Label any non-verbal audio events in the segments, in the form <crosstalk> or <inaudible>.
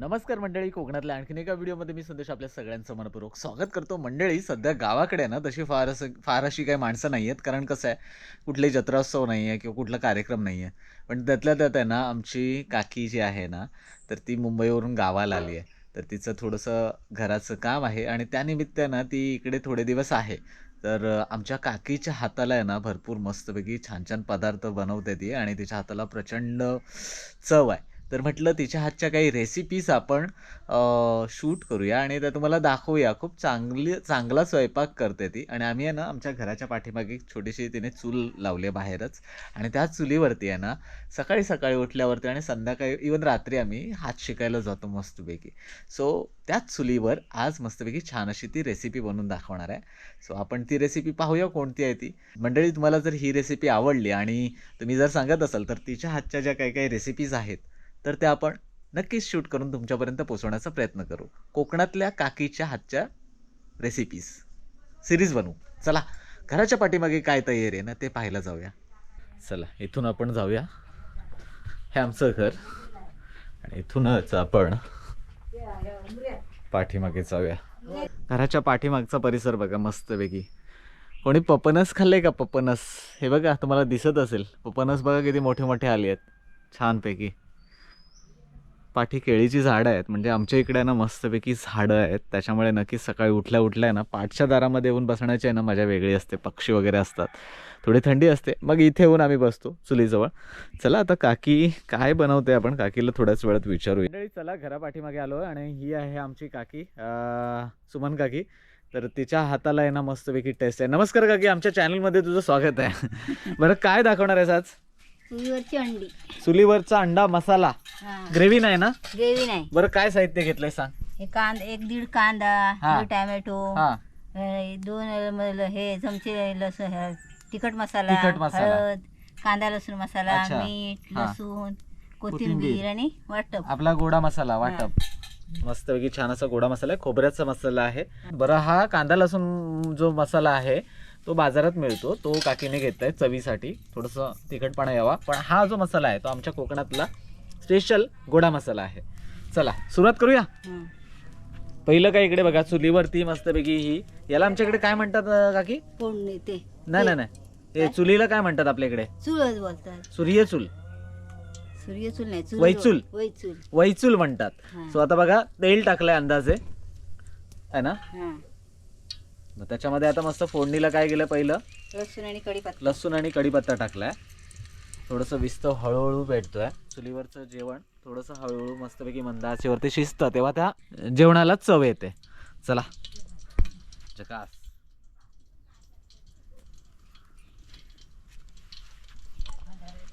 नमस्कार मंडळी कोकणातल्या आणखीन एका व्हिडिओमध्ये मी संदेश आपल्या सगळ्यांचं मनपूर्वक स्वागत करतो. मंडळी सध्या गावाकडे ना तशी फार असं फार अशी काही माणसं नाही आहेत. कारण कसं आहे कुठलाही जत्रोत्सव नाही आहे किंवा कुठला कार्यक्रम नाही आहे. पण त्यातल्या त्यात आहे ना आमची काकी जी आहे ना तर ती मुंबईवरून गावाला आली आहे. तर तिचं थोडंसं घराचं काम आहे आणि त्यानिमित्तानं ती इकडे थोडे दिवस आहे. तर आमच्या काकीच्या हाताला आहे ना भरपूर मस्तपैकी छान छान पदार्थ बनवते ती आणि तिच्या हाताला प्रचंड चव आहे. तर म्हटलं तिच्या हातच्या काही रेसिपीज आपण शूट करूया आणि त्या तुम्हाला दाखवूया. खूप चांगली चांगला स्वयंपाक करते ती. आणि आम्ही आहे ना आमच्या घराच्या पाठीमागे एक छोटीशी तिने चूल लावली आहे बाहेरच. आणि त्या चुलीवरती आहे ना सकाळी सकाळी उठल्यावरती आणि संध्याकाळी इवन रात्री आम्ही हात शिकायला जातो मस्तपैकी. सो त्याच चुलीवर आज मस्तपैकी छान अशी ती रेसिपी बनवून दाखवणार आहे. सो आपण ती रेसिपी पाहूया कोणती आहे ती. मंडळी तुम्हाला जर ही रेसिपी आवडली आणि तुम्ही जर सांगत असाल तर तिच्या हातच्या ज्या काही काही रेसिपीज आहेत तर त्या आपण नक्कीच शूट करून तुमच्यापर्यंत पोचवण्याचा प्रयत्न करू. कोकणातल्या काकीच्या हातच्या रेसिपीज सिरीज बनवू. चला घराच्या पाठीमागे काय तयारी आहे ना ते पाहायला जाऊया. चला इथून आपण जाऊया. हे आमचं घर. आणि इथूनच आपण पाठीमागे जाऊया. घराच्या पाठीमागचा परिसर बघा मस्तपैकी. कोणी पपनस खाल्ले का पपनस? हे बघा तुम्हाला दिसत असेल. पपनस बघा किती मोठे मोठे आले आहेत. छानपैकी. पाठी केळीची झाडं आहेत. म्हणजे आमच्या इकडे ना मस्तपैकी झाडं आहेत. त्याच्यामुळे नक्कीच सकाळी उठल्या उठल्या ना पाठच्या दारामध्ये येऊन बसण्याची आहे ना मजा वेगळी असते. पक्षी वगैरे असतात. थोडी थंडी असते. मग इथे येऊन आम्ही बसतो चुलीजवळ. चला आता काकी काय बनवते आपण? काकीला थोड्याच वेळात विचारूया. चला घरा पाठीमागे आलो आणि ही आहे आमची काकी सुमन काकी. तर तिच्या हाताला आहे ना मस्तपैकी टेस्ट आहे. नमस्कार काकी आमच्या चॅनलमध्ये तुझं स्वागत आहे. <laughs> बरं काय दाखवणार आहेस आज? चुलीवरची अंडी चुलीवरचा अंडा मसाला. ग्रेव्ही नाही ना? ग्रेव्ही नाही. बरं काय साहित्य घेतलंय सांग. हे कांदा एक दीड कांदा हा. दीड टॅमॅटो हा. हे दोन ल- हे चमचे लसूण हे, तिखट मसाला तिखट मसाला. हळद कांदा लसूण मसाला अच्छा. मीठ हा. लसूण कोथिंबीर. कोथिंबीर. आणि वाटप. आपला गोडा मसाला वाटप. मस्तपैकी छान असा गोडा मसाला आहे. खोबऱ्याचा मसाला आहे. बरं हा कांदा लसूण जो मसाला आहे तो बाजारात मिळतो तो काकीने घेतलाय चवीसाठी. थोडंसं तिखटपणा यावा. पण हा जो मसाला आहे तो आमच्या कोकणातला स्पेशल गोडा मसाला आहे. चला सुरुवात करूया. पहिलं काय इकडे बघा चुलीवरती मस्तपैकी ही. याला आमच्याकडे काय म्हणतात अं, काकी? फोडणी ते. नाही नाही नाही. हे चुलीला काय म्हणतात आपल्या इकडे? बोलतात. सूर्यचूल नाही चूल वैचूल. वैचूल. वैचूल म्हणतात. हा. सो आता बघा तेल टाकलंय अंदाजे. आहे ना? हा. मग त्याच्यामध्ये आता मस्त फोडणीला काय केलं पहिलं? लसूण आणि कढीपत्ता. लसूण आणि कढीपत्ता टाकलाय. थोडंसं विस्तव हळूहळू भेटतोय चुलीवरचं जेवण थोडंसं हळूहळू मस्तपैकी मंद आचेवरती शिजतं. तेव्हा त्या जेवणाला चव येते. चला. जकास.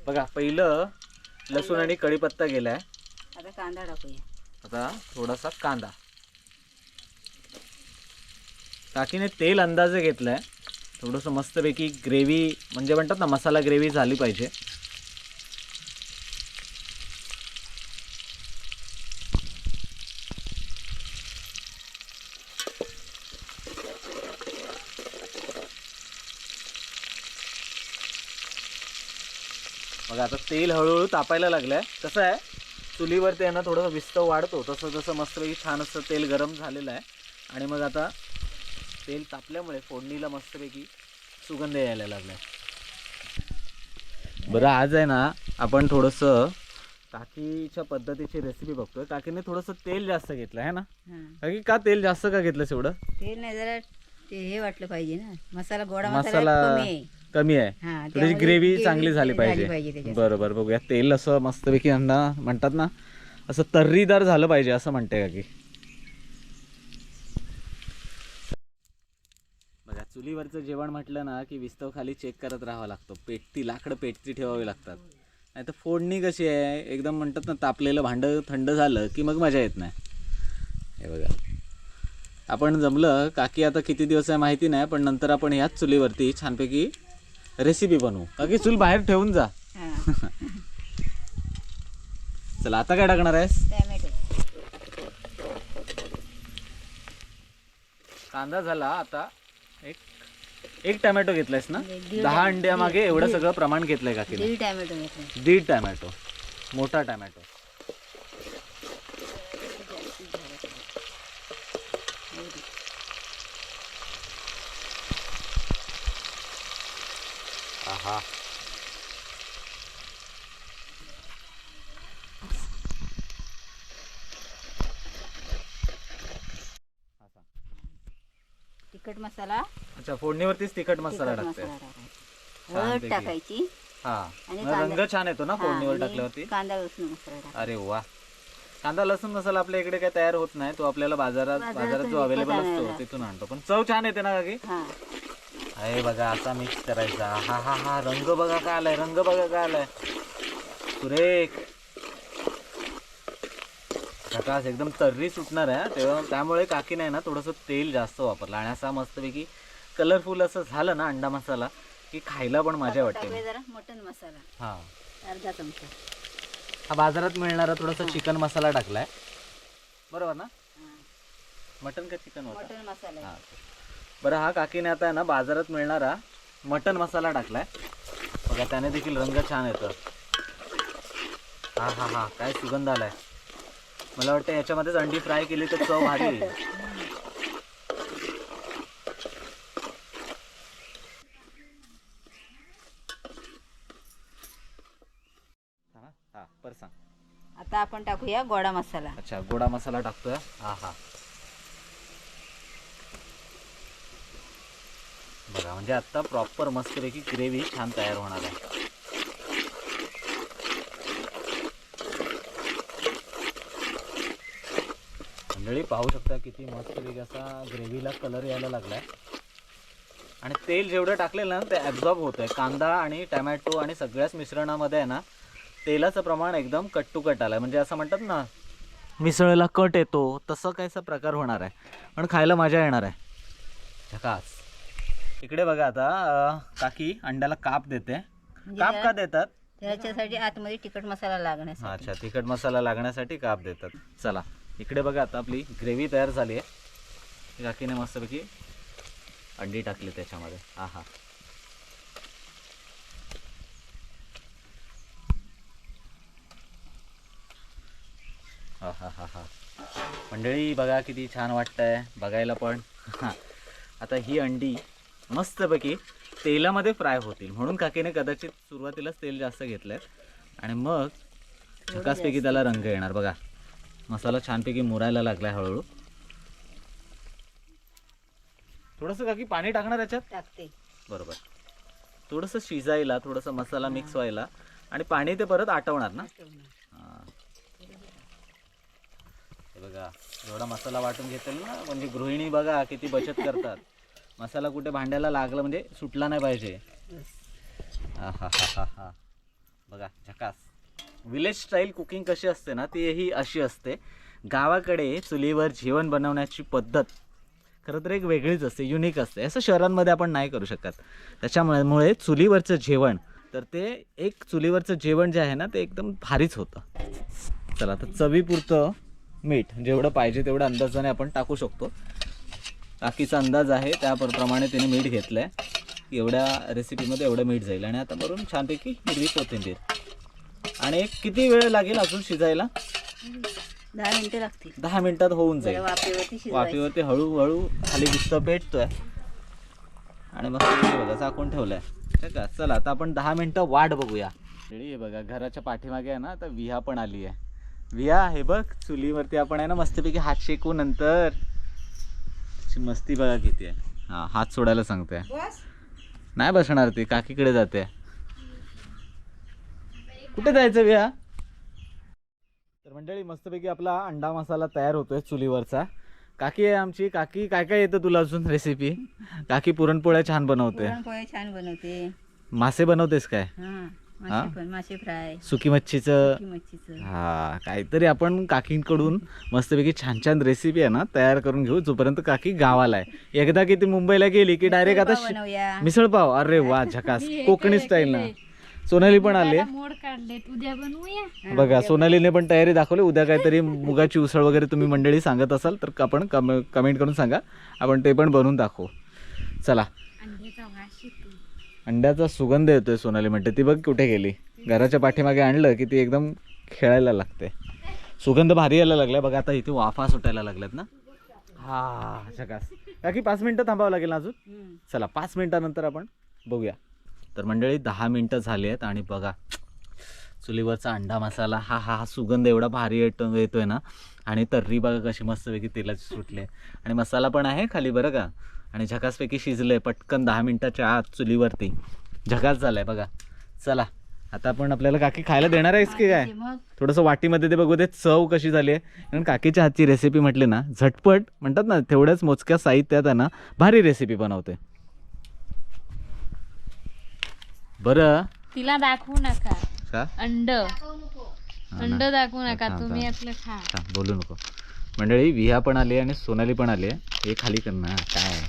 बघा पहिलं लसूण आणि कढीपत्ता गेलाय. आता कांदा टाकूया. आता थोडासा कांदा. काकीने तेल अंदाजे घेतलाय. थोडंसं मस्तपैकी ग्रेव्ही म्हणजे म्हणतात ना मसाला ग्रेव्ही झाली पाहिजे. बघा आता तेल हळूहळू तापायला लागलंय. कसं आहे? चुलीवरती आहे ना थोडंसं विस्तव वाढतो. तसं जसं मस्तपैकी छान असं तेल गरम झालेलं आहे. आणि मग आता तेल तापल्यामुळे फोडणीला मस्तपैकी सुगंध यायला लागलाय. बरं आज आहे ना आपण थोडंसं काकीच्या पद्धतीची रेसिपी बघतोय. काकीने थोडंसं तेल जास्त घेतलं आहे ना? हा. काकी का तेल जास्त का घेतलंस एवढं? तेल नाही जरा ते हे वाटलं पाहिजे ना. मसाला गोडा मसाला कमी आहे. थोडीशी ग्रेव्ही चांगली झाली पाहिजे. त्याच्यात. बरं बरं बघूया. तेल असं मस्तपैकी म्हणतात ना असं तर्रीदार झालं पाहिजे असं म्हणते का की बघा चुलीवरचं जेवण म्हटलं ना की विस्तव खाली चेक करत राहावं लागतं. पेटती लाकडं पेटती ठेवावी लागतात. नाही तर फोडणी कशी आहे? एकदम म्हणतात ना तापलेलं भांडं थंड झालं की मग मजा येत नाही. हे बघा. आपण जमलं काकी आता किती दिवस आहे माहिती नाही पण नंतर आपण ह्याच चुलीवरती छानपैकी रेसिपी बनवू. काकी चूल बाहेर ठेवून जा. <laughs> चला आता काय टाकणार आहेस? कांदा झाला आता. एक एक टॅमॅटो घेतलायस ना? दीड दहा टॅम- अंड्यामागे एवढं दीड- सगळं प्रमाण घेतलंय काकीने दीड टॅमॅटो घेतला दीड टॅमॅटो. मोठा टॅमॅटो हा तिखट मसाला. अच्छा फोडणीवरतीच तिखट मसाला तिखट टाकते. मसाला टाकायचा. छानपैकी. हळद टाकायची. हा. आणि मग रंग छान येतो ना हा, फोडणीवर आणि टाकल्यावरती? कांदा लसूण मसाला टाकायचा. अरे वा. कांदा लसूण मसाला आपल्या इकडे काय तयार होत नाही तो आपल्याला बाजारात बाजारातून बाजारात जो विकत अवेलेबल असतो आणायला. तिथून आणतो. पण चव छान येते ना काकी? हा. अरे बघा असा मिक्स करायचा. हा हा हा. रंग बघा काय आलाय रंग बघा काय आलाय. सुरेख. प्रकाश एकदम तर्री सुटणार आहे तेव्हा त्यामुळे काकी नाही ना थोडंसं तेल जास्त वापरलं. आणि असा मस्तपैकी कलरफुल असं झालं ना अंडा मसाला की खायला पण मजा वाटते. जरा मटन मसाला. हा. अर्धा चमचा. हा बाजारात मिळणारा थोडासा चिकन मसाला टाकलाय. बरोबर ना. मटन का चिकन होता? मटन मसाला. हा. बरं हा काकीने आता आहे ना बाजारात मिळणारा मटन मसाला टाकलाय. बघा त्याने देखील रंग छान येतो हा हा हा. काय सुगंध आलाय. मला वाटतं याच्यामध्येच अंडी फ्राय केली तर चव भारी येईल. हा हा, बरं सांग. आता आपण टाकूया गोडा मसाला. अच्छा गोडा मसाला टाकतोय. हा हा. बघा म्हणजे आता प्रॉपर मस्तपैकी ग्रेव्ही छान तयार होणार आहे. मंडळी पाहू शकता किती मस्तपैकी असा ग्रेव्हीला कलर यायला लागलाय. आणि तेल जेवढं टाकलेलं ना ते ॲब्झॉर्ब होत आहे कांदा आणि टमॅटो आणि सगळ्याच मिश्रणामध्ये आहे ना तेलाचं प्रमाण एकदम कट टू कट आलं म्हणजे असं म्हणतात ना मिसळला कट येतो तसं कायचा प्रकार होणार आहे. पण खायला मजा येणार आहे. झकास. इकडे बघा आता अं, काकी अंड्याला काप देते. म्हणजे काप का देतात? त्याच्यासाठी आतमध्ये तिखट मसाला लागण्यासाठी. अच्छा तिखट मसाला लागण्यासाठी काप देतात. चला. इकडे बघा आता आपली ग्रेव्ही तयार झाली आहे. काकीने मस्तपैकी अंडी टाकली त्याच्यामध्ये. हा हा हा हा हा हा मंडळी बघा किती छान वाटतंय बघायला पण. हा. आता ही अंडी मस्तपैकी तेलामध्ये फ्राय होतील. म्हणून काकीने कदाचित सुरुवातीलाच तेल जास्त घेतलंय. आणि मग झकासपैकी त्याला रंग येणार. बघा. मसाला छानपैकी मुरायला लागलाय हळूहळू. थोडंसं काकी पाणी टाकणार याच्यात? टाकते. बरोबर. थोडंसं शिजायला थोडंसं मसाला मिक्स व्हायला आणि पाणी ते परत आटवणार ना. हे. बघा एवढा मसाला वाटून घेतील ना म्हणजे गृहिणी बघा किती बचत करतात. <laughs> मसाला कुठे भांड्याला लागला म्हणजे सुटला नाही पाहिजे. हा हा हा हा हा. बघा झकास. विलेज स्टाईल कुकिंग कशी असते ना ती ही अशी असते. गावाकडे चुलीवर जेवण बनवण्याची पद्धत खरं तर एक वेगळीच असते युनिक असते. असं शहरांमध्ये आपण नाही करू शकत. त्याच्यामुळे मुळे चुलीवरचं जेवण तर ते एक चुलीवरचं जेवण जे आहे ना ते एकदम भारीच होतं. चला तर चवीपुरतं मीठ जेवढं पाहिजे तेवढं अंदाजाने आपण टाकू शकतो. टाकीचा अंदाज आहे त्याप्रमाणे तिने मीठ घेतलं आहे एवढ्या रेसिपीमध्ये एवढं मीठ जाईल. आणि आता भरून छानपैकी हिरवी कोथिंबीर. आणि एक किती वेळ लागेल अजून शिजायला? दहा मिनिटं लागतील. दहा मिनिटात होऊन जाईल. वाफेवरती शिजवायचं. हळूहळू खाली दिसतं पेटतोय. आणि मग बघा झाकून ठेवलंय. ठीक आहे चला आता आपण दहा मिनिटं वाट बघूया. रेडी आहे बघा घराच्या पाठीमागे आहे ना आता विहा पण आली आहे. विहा हे बघ चुलीवरती आपण आहे ना मस्तपैकी हात शेकू नंतर. अशी मस्ती बघा किती आहे. हा हात सोडायला सांगते. नाही बसणार ती काकीकडे जाते. कुठे जायचं विहा तर मंडळी मस्तपैकी आपला अंडा मसाला तयार होतोय चुलीवरचा. काकी आहे आमची. काकी काय काय येतं तुला अजून रेसिपी काकी पुरणपोळ्या छान बनवते. पुरणपोळ्या छान बनवते. मासे बनवतेस काय? हा? मासे पण मासे फ्राय. सुकी मच्छीचं? सुकी मच्छीचं. हा काहीतरी आपण काकींकडून मस्तपैकी छान छान रेसिपी आहे ना तयार करून घेऊ. जोपर्यंत काकी गावाला आहे. एकदा की ती मुंबईला गेली की डायरेक्ट आता मिसळपाव मिसळ पाव? अरे वा झकास. <laughs> कोकणी स्टाईल ना. सोनाली पण आली. मोड काढलेत. उद्या बनवूया. बघा सोनालीने पण तयारी दाखवली. उद्या काहीतरी मुगाची उसळ वगैरे तुम्ही मंडळी सांगत असाल तर आपण कम कमेंट करून सांगा. आपण ते पण बनवून दाखवू. चला. अंड्याचा सुगंध येतोय सोनाली म्हणते. ती बघ कुठे गेली. घराच्या पाठीमागे आणलं की ती एकदम खेळायला लागते. सुगंध भारी यायला लागलाय. बघा आता इथे वाफा सुटायला लागल्यात ना. हा झकास. काकी पाच मिनिटं थांबावं लागेल अजून. चला पाच मिनिटानंतर आपण बघूया. तर मंडळी दहा मिनटं झाली आहेत आणि बघा चुलीवरचा अंडा मसाला हा हा हा सुगंध एवढा भारी येतो येतोय ना. आणि तर्री बघा कशी मस्तपैकी तेलाची सुटली आहे. आणि मसाला पण आहे खाली बरं का. आणि झकासपैकी शिजले पटकन दहा मिनटाच्या आत चुलीवरती. झकास झालाय बघा. चला आता आपण आपल्याला काकी खायला देणार आहेस की काय? थोडंसं वाटीमध्ये ते बघू दे चव कशी झाली आहे. कारण काकीच्या हातची रेसिपी म्हटली ना झटपट म्हणतात ना तेवढ्याच मोजक्या साहित्यात आहे ना भारी रेसिपी बनवते. बरं. तिला दाखवू नका. का? अंड. अंड ना. दाखवू नका. तुम्ही. आपलं खा. बोलू नको. मंडळी विहा पण आली आणि सोनाली पण आली. हे खाली कर ना. काय?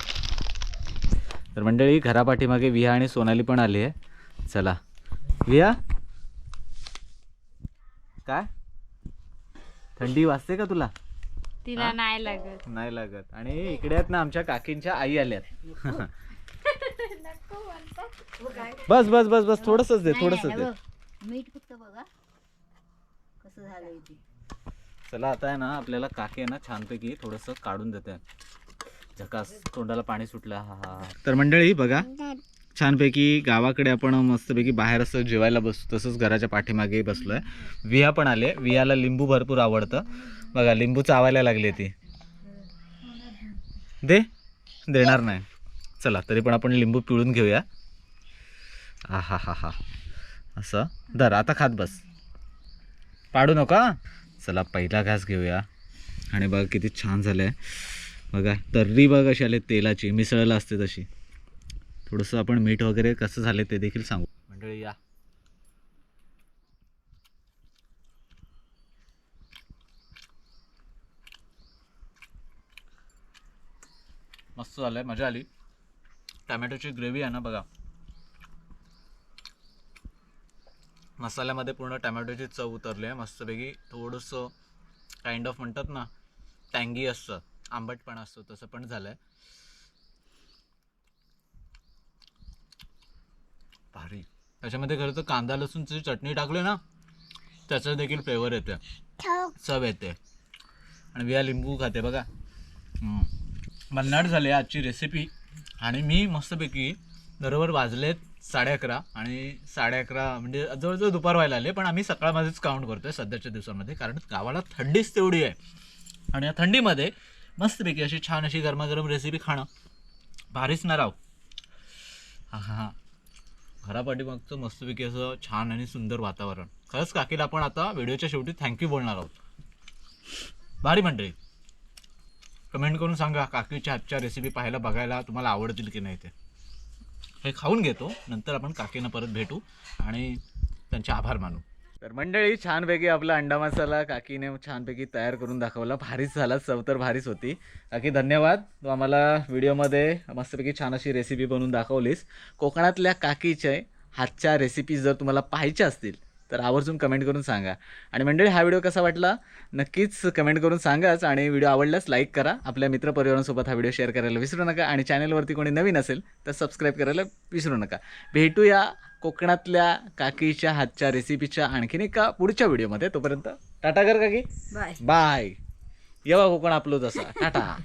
तर मंडळी घरापाठीमागे विहा आणि सोनाली पण आली आहे. चला. विहा. काय? थंडी वाजते का तुला? तिला नाही लागत. नाही लागत. आणि इकडे आहेत ना आमच्या काकींच्या आई आल्यात. <laughs> बस बस बस बस थोडसच दे थोडस दे. मीठ फक्त बघा. कसं झालंय ते. चला आता आहे ना आपल्याला काकी आहे ना छानपैकी थोडंसं काढून देते. झकास तोंडाला पाणी सुटलं हा हा तर मंडळी बघा छानपैकी गावाकडे आपण मस्तपैकी बाहेर असं जेवायला बसतो तसंच घराच्या पाठीमागे बसलोय. विहा पण आले विहाला लिंबू भरपूर आवडतं. बघा लिंबू चावायला लागले ती. दे देणार नाही. चला तरी पण आपण लिंबू पिळून घेऊया. आ हा हा हा असं. दर आता खात बस. पाडू नका चला पहिला घास घेऊया. आणि बघा किती छान झालं आहे बघा तर्री बघ कशी आले तेलाची मिसळला असते तशी. थोडंसं आपण मीठ वगैरे कसं झालं ते देखील सांगू. मंडळी या. मस्त झालंय मजा आली. टॅमॅटोची ग्रेव्ही आहे ना बघा. मसाल्यामध्ये पूर्ण टॅमॅटोची चव उतरली आहे. मस्तपैकी थोडंसं काइंड ऑफ म्हणतात ना टँगी असतं आंबटपणा असतो तसं पण झालं आहे भारी. त्याच्यामध्ये खरं तर कांदा लसूणची चटणी टाकली ना त्याचं देखील फ्लेवर येते. चव येते. आणि विया लिंबू खाते बघा. हम्म. भन्नाट झाली आजची रेसिपी आणि मी मस्तपैकी बरोबर वाजलेत साडे अकरा आणि साडे अकरा म्हणजे जवळजवळ दुपार व्हायला आले पण आम्ही सकाळमध्येच काउंट करतोय सध्याच्या दिवसामध्ये कारण गावाला थंडीच तेवढी आहे. आणि या थंडीमध्ये मस्तपैकी अशी छान अशी गरमागरम रेसिपी खाणं. भारीच ना राव. हां हां हां. घरापाठीमागचं मस्तपैकी असं छान आणि सुंदर वातावरण. खरंच काकीला आपण आता व्हिडिओच्या शेवटी थँक्यू बोलणार आहोत. भारी मंडळी. कमेंट करून सांगा काकीच्या हातच्या रेसिपी पाहायला बघायला तुम्हाला आवडतील की नाही ते. हे खाऊन घेतो नंतर आपण काकींना परत भेटू आणि त्यांचे आभार मानू. तर मंडळी छानपैकी आपला अंडा मसाला काकीने छानपैकी तयार करून दाखवला. भारीच झाला चव तर भारीच होती. काकी धन्यवाद. तू आम्हाला व्हिडिओमध्ये मस्तपैकी छान अशी रेसिपी बनवून दाखवलीस. कोकणातल्या काकीचे हातच्या रेसिपीज जर तुम्हाला पाहायच्या असतील तर आवर्जून कमेंट करून सांगा. आणि मंडळी हा व्हिडिओ कसा वाटला? नक्कीच कमेंट करून सांगाच आणि व्हिडिओ आवडल्यास लाईक करा. आपल्या मित्रपरिवारांसोबत हा व्हिडिओ शेअर करायला विसरू नका आणि चॅनलवरती कोणी नवीन असेल तर सबस्क्राईब करायला विसरू नका. भेटूया कोकणातल्या काकीच्या हातच्या रेसिपीच्या आणखीन एका पुढच्या व्हिडिओमध्ये. तोपर्यंत टाटा कर काकी. बाय. बाय. येवा कोकण आपलं तसा टाटा.